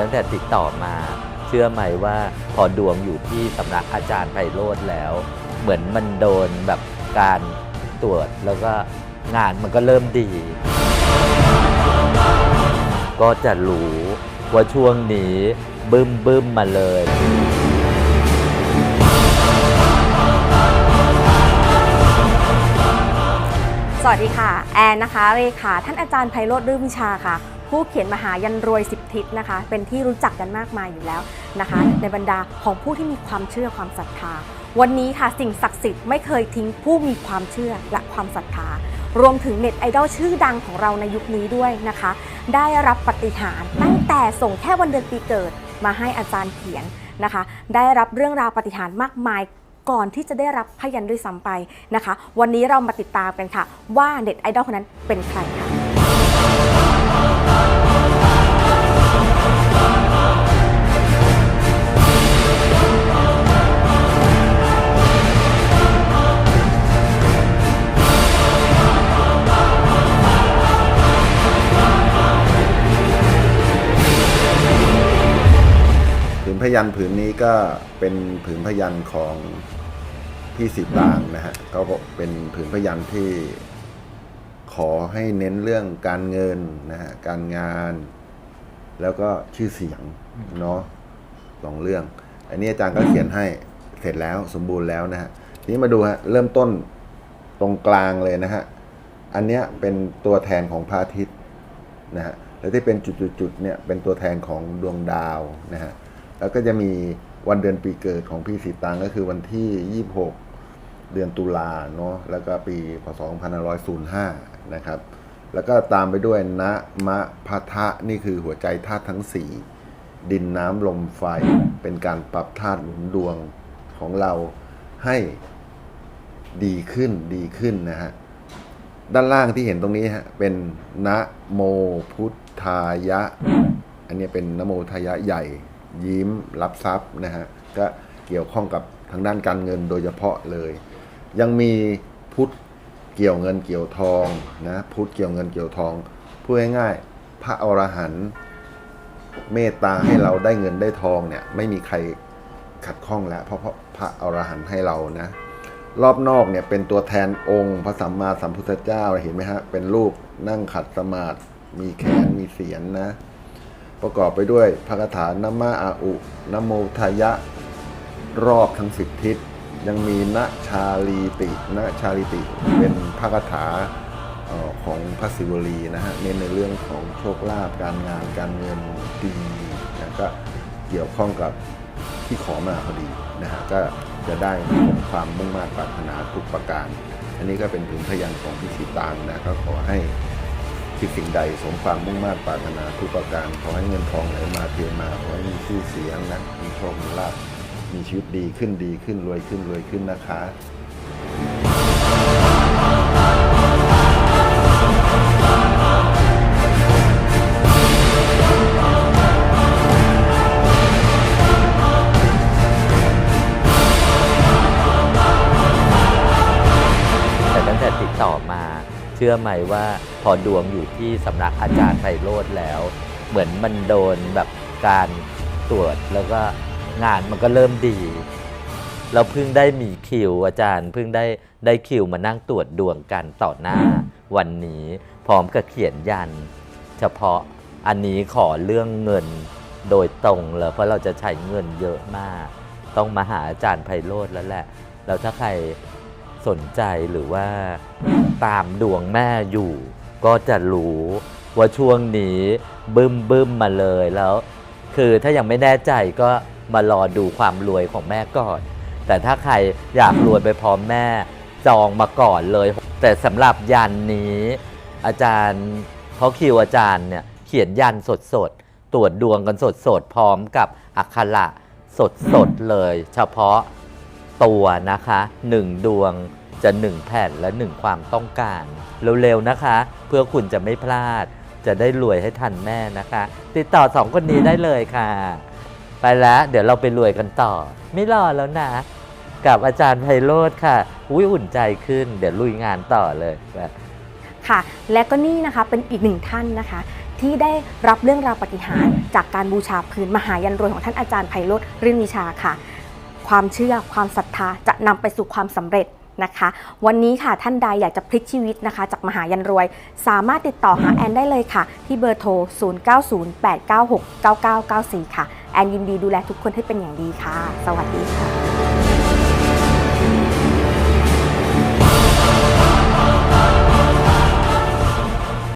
ตั้งแต่ติดต่อมา เชื่อไหมว่าพอดวงอยู่ที่สำนักอาจารย์ไพโรธแล้ว เหมือนมันโดนแบบการตรวจแล้วก็งานมันก็เริ่มดี ก็จะรู้ว่าช่วงนี้บึ้มบึ้มมาเลย สวัสดีค่ะ แอนนะคะเลขาท่านอาจารย์ไพโรธรื่นวิชาค่ะ ผู้เขียนมหายันรวยสิบทิศนะคะ เป็นที่รู้จักกันมากมายอยู่แล้วนะคะ ในบรรดาของผู้ที่มีความเชื่อความศรัทธา วันนี้ค่ะสิ่งศักดิ์สิทธิ์ไม่เคยทิ้งผู้มีความเชื่อและความศรัทธารวมถึงเน็ตไอดอลชื่อดังของเราในยุคนี้ด้วยนะคะ ได้รับปฏิหารตั้งแต่ส่งแค่วันเดือนปีเกิดมาให้อาจารย์เขียนนะคะ ได้รับเรื่องราวปฏิหารมากมายก่อนที่จะได้รับพยันด้วยซ้ำไปนะคะ วันนี้เรามาติดตามกันค่ะ ว่าเน็ตไอดอลคนนั้นเป็นใครค่ะ พยันผืนนี้ก็เป็นผืนพยันของพี่สิตางนะฮะก็เป็นผืนพยันที่ขอให้เน้นเรื่องการเงินนะฮะการงาน แล้วก็ชื่อเสียงเนาะสองเรื่อง อันนี้อาจารย์ก็เขียนให้เสร็จแล้วสมบูรณ์แล้วนะฮะทีนี้มาดูฮะเริ่มต้นตรงกลางเลยนะฮะอันเนี้ยเป็นตัวแทนของพระอาทิตย์นะฮะแล้วที่เป็นจุดๆๆเนี่ยเป็นตัวแทนของดวงดาวนะฮะ แล้วก็จะมีวันเดือนปีเกิดของพี่สีตังก็คือวันที่ 26 เดือนตุลาเนาะแล้วก็ปีพศ2505 นะครับ แล้วก็ตามไปด้วยนะมะพะทะนี่คือหัวใจธาตุทั้ง 4 ดินน้ำลมไฟเป็นการปรับธาตุหนุนดวงของเราให้ดีขึ้นดีขึ้นนะฮะด้านล่างที่เห็นตรงนี้ฮะเป็นนะโมพุทธายะ อันนี้เป็นนะโมทายะใหญ่ ยิ้มรับทรัพย์นะฮะก็เกี่ยวข้องกับทางด้านการเงินโดยเฉพาะเลย ยังมีพุทธเกี่ยวเงินเกี่ยวทองนะพุทธเกี่ยวเงินเกี่ยวทองพูดง่ายๆพระอรหันต์เมตตาให้เราได้เงินได้ทองเนี่ยไม่มีใครขัดข้องแล้วเพราะเพราะพระอรหันต์ให้เรานะรอบนอกเนี่ยเป็นตัวแทนองค์พระสัมมาสัมพุทธเจ้าเห็นไหมฮะเป็นรูปนั่งขัดสมาธิมีแขนมีเสียนนะ ประกอบไปด้วยพระคาถานมะอาอุนโมทายะ รอบทั้งสิบทิศ ยังมีณชาลีติณชาลีติ เป็นพระคาถาของพระศิวลีนะฮะเน้นในเรื่องของโชคลาภการงานการเงินดีนะก็เกี่ยวข้องกับที่ขอมาพอดีนะฮะก็จะได้ความมุ่งมา่ปรารถนาทุกประการ อันนี้ก็เป็นถึงพยานของพิชิตางนะก็ขอให้ คิดสิ่งใดสมความมุ่งมา่ปรารถนาทุกประการขอให้เงินทองไหลมาเทมาขอให้มีชื่อเสียงนะมีโชคมีลาภมีชีวิตดีขึ้นดีขึ้นรวยขึ้นรวยขึ้นนะคะ ชื่อไหมว่าพอดวงอยู่ที่สำนักอาจารย์ไพโรธแล้ว เหมือนมันโดนแบบการตรวจแล้วก็งานมันก็เริ่มดี เราเพิ่งได้มีคิวอาจารย์เพิ่งได้ได้คิวมานั่งตรวจดวงกันต่อหน้าวันนี้พร้อมกับเขียนยัน เฉพาะอันนี้ขอเรื่องเงินโดยตรงเลยเพราะเราจะใช้เงินเยอะมาก ต้องมาหาอาจารย์ไพโรธแล้วแหละแล้วถ้าใครสนใจหรือว่า ตามดวงแม่อยู่ ก็จะรู้ว่าช่วงนี้บึ้มบึ้มมาเลยแล้ว คือถ้ายังไม่แน่ใจก็มารอดูความรวยของแม่ก่อน แต่ถ้าใครอยากรวยไปพร้อมแม่จองมาก่อนเลย แต่สำหรับยันนี้ อาจารย์เพราคิวอาจารย์เนี่ยเขียนยันสดๆตรวจดวงกันสดๆพร้อมกับอักขระสดๆเลย เฉพาะตัวนะคะหนึ่งดวง จะหนึ่งแผ่นและหนึ่งความต้องการ เร็ว ๆ นะคะ เพื่อคุณจะไม่พลาด จะได้รวยให้ทันแม่นะคะ ติดต่อสองคนนี้ได้เลยค่ะ ไปแล้ว เดี๋ยวเราไปรวยกันต่อ ไม่รอแล้วนะ กับอาจารย์ไพโรธค่ะ อุ้ยอุ่นใจขึ้น เดี๋ยวลุยงานต่อเลยค่ะ และก็นี่นะคะเป็นอีกหนึ่งท่านนะคะ ที่ได้รับเรื่องราวปฏิหารย์จากการบูชาพื้นมหายันรวยของท่านอาจารย์ไพโรธรื่นวิชาค่ะ ความเชื่อความศรัทธาจะนำไปสู่ความสำเร็จ นะคะ วันนี้ค่ะท่านใดอยากจะพลิกชีวิตนะคะ จากมหายันรวย สามารถติดต่อหาแอนได้เลยค่ะ ที่เบอร์โทร 0908969994 ค่ะ แอนยินดีดูแลทุกคนให้เป็นอย่างดีค่ะ สวัสดีค่ะ